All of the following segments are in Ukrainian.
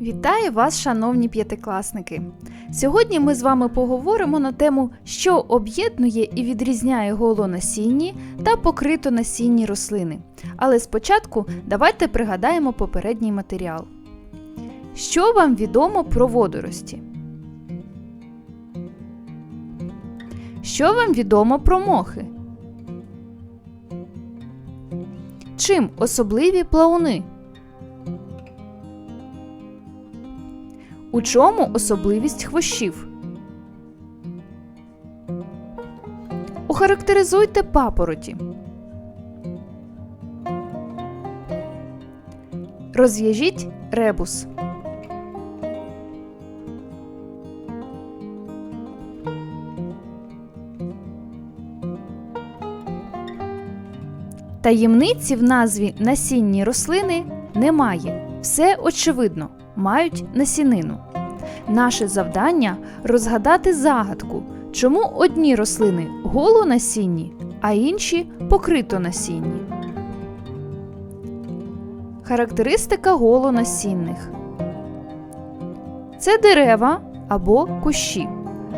Вітаю вас, шановні п'ятикласники! Сьогодні ми з вами поговоримо на тему, що об'єднує і відрізняє голонасінні та покритонасінні рослини. Але спочатку давайте пригадаємо попередній матеріал. Що вам відомо про водорості? Що вам відомо про мохи? Чим особливі плауни? У чому особливість хвощів? Охарактеризуйте папороті. Розв'яжіть ребус. Таємниці в назві насінні рослини немає. Все очевидно, мають насінину. Наше завдання розгадати загадку, чому одні рослини голонасінні, а інші покритонасінні. Характеристика голонасінних це дерева або кущі.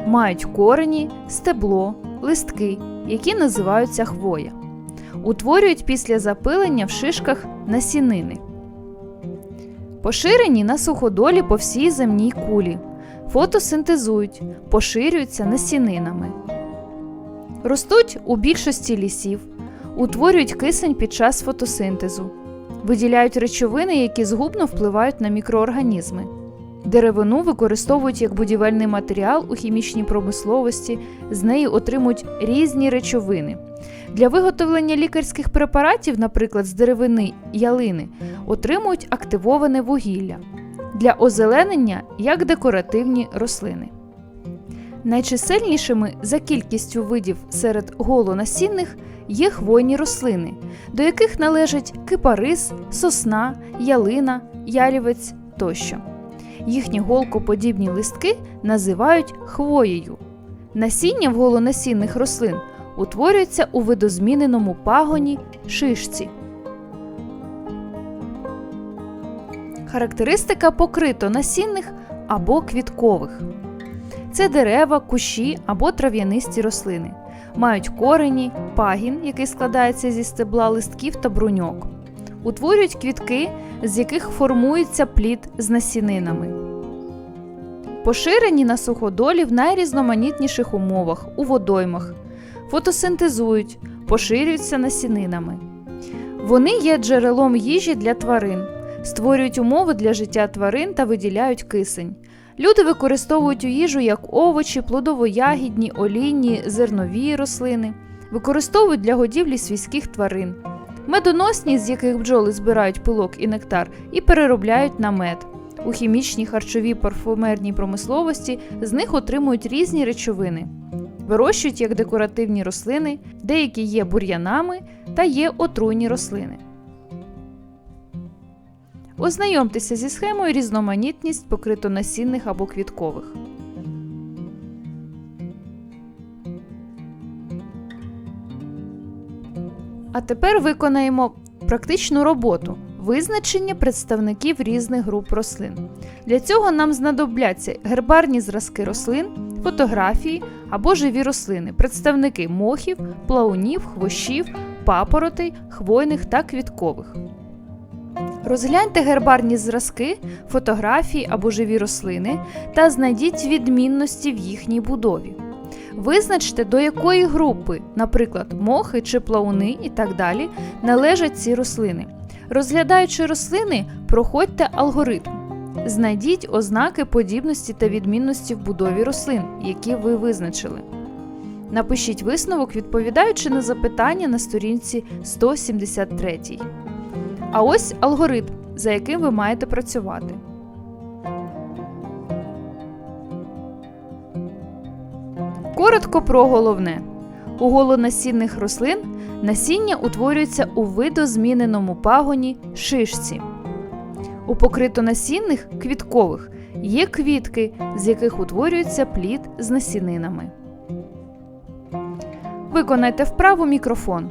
Мають корені, стебло, листки, які називаються хвоя. Утворюють після запилення в шишках насінини. Поширені на суходолі по всій земній кулі. Фотосинтезують, поширюються насінинами. Ростуть у більшості лісів, утворюють кисень під час фотосинтезу, виділяють речовини, які згубно впливають на мікроорганізми. Деревину використовують як будівельний матеріал у хімічній промисловості, з неї отримують різні речовини. Для виготовлення лікарських препаратів, наприклад, з деревини ялини, отримують активоване вугілля. Для озеленення як декоративні рослини. Найчисельнішими за кількістю видів серед голонасінних є хвойні рослини, до яких належать кипарис, сосна, ялина, ялівець тощо. Їхні голкоподібні листки називають хвоєю. Насіння в голонасінних рослин утворюється у видозміненому пагоні шишці. Характеристика покритонасінних або квіткових. Це дерева, кущі або трав'янисті рослини. Мають корені, пагін, який складається зі стебла листків та бруньок. Утворюють квітки, з яких формується плід з насінинами. Поширені на суходолі в найрізноманітніших умовах у водоймах, фотосинтезують, поширюються насінинами. Вони є джерелом їжі для тварин, створюють умови для життя тварин та виділяють кисень. Люди використовують у їжу як овочі, плодово-ягідні, олійні, зернові рослини, використовують для годівлі свійських тварин, медоносні, з яких бджоли збирають пилок і нектар, і переробляють на мед. У хімічній харчовій парфумерній промисловості з них отримують різні речовини. Вирощують як декоративні рослини, деякі є бур'янами та є отруйні рослини. Ознайомтеся зі схемою різноманітність покритонасінних або квіткових. А тепер виконаємо практичну роботу визначення представників різних груп рослин. Для цього нам знадобляться гербарні зразки рослин, фотографії або живі рослини, представники мохів, плаунів, хвощів, папоротей, хвойних та квіткових. Розгляньте гербарні зразки, фотографії або живі рослини та знайдіть відмінності в їхній будові. Визначте, до якої групи, наприклад, мохи чи плауни і так далі, належать ці рослини. Розглядаючи рослини, проходьте алгоритм. Знайдіть ознаки подібності та відмінності в будові рослин, які ви визначили. Напишіть висновок, відповідаючи на запитання на сторінці 173. А ось алгоритм, за яким ви маєте працювати. Коротко про головне. У голонасінних рослин насіння утворюється у видозміненому пагоні шишці. У покритонасінних квіткових є квітки, з яких утворюється плід з насінинами. Виконайте вправу мікрофон.